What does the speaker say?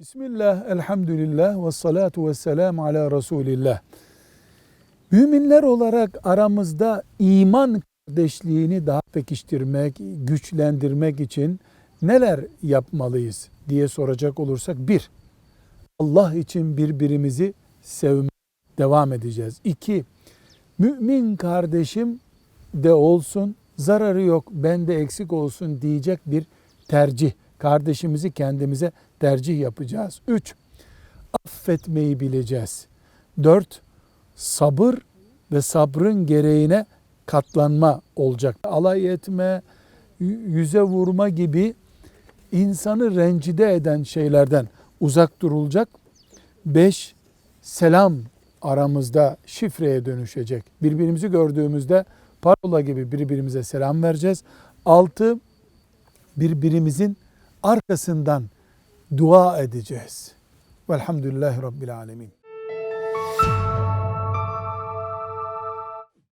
Bismillah, elhamdülillah ve salatu ve selamu ala Resulillah. Müminler olarak aramızda iman kardeşliğini daha pekiştirmek, güçlendirmek için neler yapmalıyız diye soracak olursak bir, Allah için birbirimizi sevmeye devam edeceğiz. İki, mümin kardeşim de olsun, zararı yok, bende eksik olsun diyecek bir tercih. Kardeşimizi kendimize tercih yapacağız. Üç, affetmeyi bileceğiz. Dört, sabır ve sabrın gereğine katlanma olacak. Alay etme, yüze vurma gibi insanı rencide eden şeylerden uzak durulacak. Beş, selam aramızda şifreye dönüşecek. Birbirimizi gördüğümüzde parola gibi birbirimize selam vereceğiz. Altı, birbirimizin arkasından dua edeceğiz. Velhamdülillahi Rabbil Alemin.